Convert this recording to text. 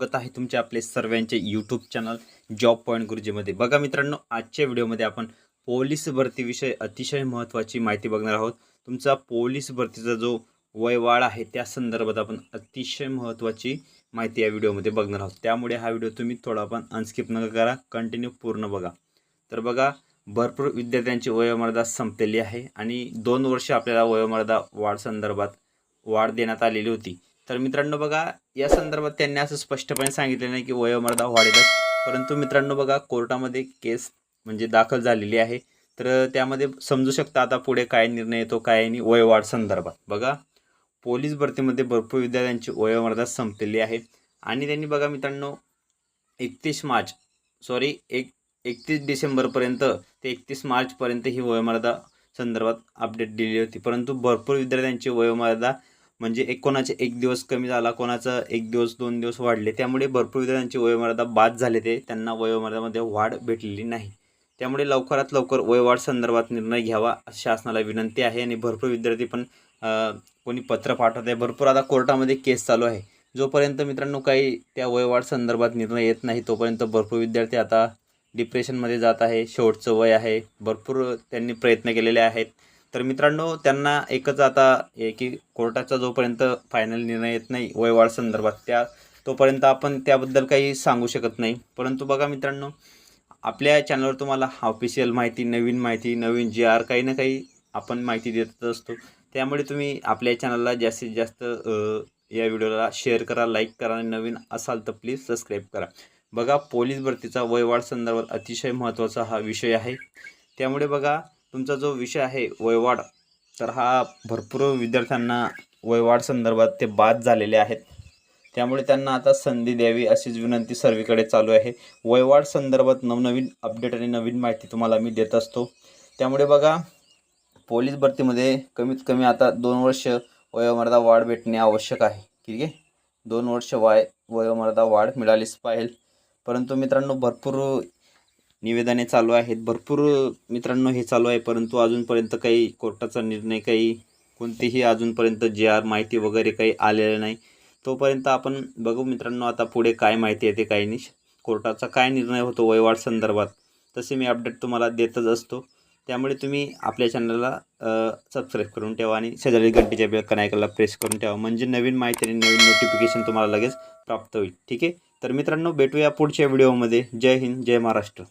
स्वागत आहे तुमचे आपले सर्वांचे यूट्यूब चॅनल जॉब पॉईंट गुरुजीमध्ये बघा मित्रांनो आजच्या व्हिडिओमध्ये आपण पोलीस भरतीविषयी अतिशय महत्त्वाची माहिती बघणार आहोत. तुमचा पोलीस भरतीचा जो वयवाढ आहे त्या संदर्भात आपण अतिशय महत्त्वाची माहिती या व्हिडिओमध्ये बघणार आहोत. त्यामुळे हा व्हिडिओ तुम्ही थोडा पण अनस्किप न करा कंटिन्यू पूर्ण बघा. तर बघा भरपूर विद्यार्थ्यांची वयोमर्यादा संपलेली आहे आणि दोन वर्ष आपल्याला वयोमर्यादा वाढ संदर्भात वाढ देण्यात आलेली होती. तर मित्रांनो बघा या संदर्भात त्यांनी असं स्पष्टपणे सांगितले नाही की वयोमर्यादा वाढेलच परंतु मित्रांनो बघा कोर्टामध्ये केस म्हणजे दाखल झालेली आहे. तर त्यामध्ये समजू शकता आता पुढे काय निर्णय येतो काय आणि वयवाढ संदर्भात. बघा पोलीस भरतीमध्ये भरपूर विद्यार्थ्यांची वयोमर्यादा संपलेली आहे. आणि त्यांनी बघा मित्रांनो एकतीस मार्च सॉरी एक एकतीस डिसेंबरपर्यंत ते एकतीस मार्चपर्यंत ही वयोमर्यादा संदर्भात अपडेट दिली होती. परंतु भरपूर विद्यार्थ्यांची वयोमर्यादा म्हणजे एक कोणाचे एक दिवस कमी झाला कोणाचं एक दिवस दोन दिवस वाढले त्यामुळे भरपूर विद्यार्थ्यांची वयोमर्यादा बाद झाले ते. त्यांना वयोमर्यादामध्ये वाढ भेटलेली नाही. त्यामुळे लवकरात लवकर वयवाढ संदर्भात निर्णय घ्यावा शासनाला विनंती आहे आणि भरपूर विद्यार्थी पण कोणी पत्र पाठवत आहे. भरपूर आता कोर्टामध्ये केस चालू आहे. जोपर्यंत मित्रांनो काही त्या वयवाढ संदर्भात निर्णय येत नाही तोपर्यंत भरपूर विद्यार्थी आता डिप्रेशनमध्ये जात आहे. शेवटचं वय आहे. भरपूर त्यांनी प्रयत्न केलेले आहेत. तर मित्रांनो त्यांना एकच आता आहे की कोर्टाचा जोपर्यंत फायनल निर्णय येत नाही वयवाढ संदर्भात त्या तोपर्यंत आपण त्याबद्दल काही सांगू शकत नाही. परंतु बघा मित्रांनो आपल्या चॅनलवर तुम्हाला ऑफिशियल माहिती नवीन माहिती नवीन जी आर काही ना काही आपण माहिती देत असतो. त्यामुळे तुम्ही आपल्या चॅनलला जास्तीत जास्त या व्हिडिओला शेअर करा लाईक करा आणि नवीन असाल तर प्लीज सबस्क्राईब करा. बघा पोलीस भरतीचा वयवाढ संदर्भात अतिशय महत्त्वाचा हा विषय आहे. त्यामुळे बघा तुमचा जो विषय आहे वयवाढ तर हा भरपूर विद्यार्थ्यांना वयवाढ संदर्भात ते बाद झालेले आहेत. त्यामुळे त्यांना आता संधी द्यावी अशीच विनंती सर्वीकडे चालू आहे. वयवाढ संदर्भात नवनवीन अपडेट आणि नवीन माहिती तुम्हाला मी देत असतो. त्यामुळे बघा पोलीस भरतीमध्ये कमीत कमी आता दोन वर्ष वयोमर्यादा वाढ भेटणे आवश्यक आहे. ठीक आहे? दोन वर्ष वाय वयोमर्यादा वाढ मिळालीच पाहिजे. परंतु मित्रांनो भरपूर निवेदने चालू आहेत. भरपूर मित्रांनो हे चालू आहे. परंतु अजूनपर्यंत काही कोर्टाचा निर्णय काही कोणतीही अजूनपर्यंत जे आर माहिती वगैरे काही आलेलं नाही. तोपर्यंत आपण बघू मित्रांनो आता पुढे काय माहिती येते काही नाही कोर्टाचा काय निर्णय होतो वयवाढ संदर्भात. तसे मी अपडेट तुम्हाला देतच असतो. त्यामुळे तुम्ही आपल्या चॅनलला सबस्क्राईब करून ठेवा आणि शेजारी घंटेच्या बेल कनायकला प्रेस करून ठेवा. म्हणजे नवीन माहिती आणि नवीन नोटिफिकेशन तुम्हाला लगेच प्राप्त होईल. ठीक आहे? तर मित्रांनो भेटूया पुढच्या व्हिडिओमध्ये जय हिंद जय महाराष्ट्र.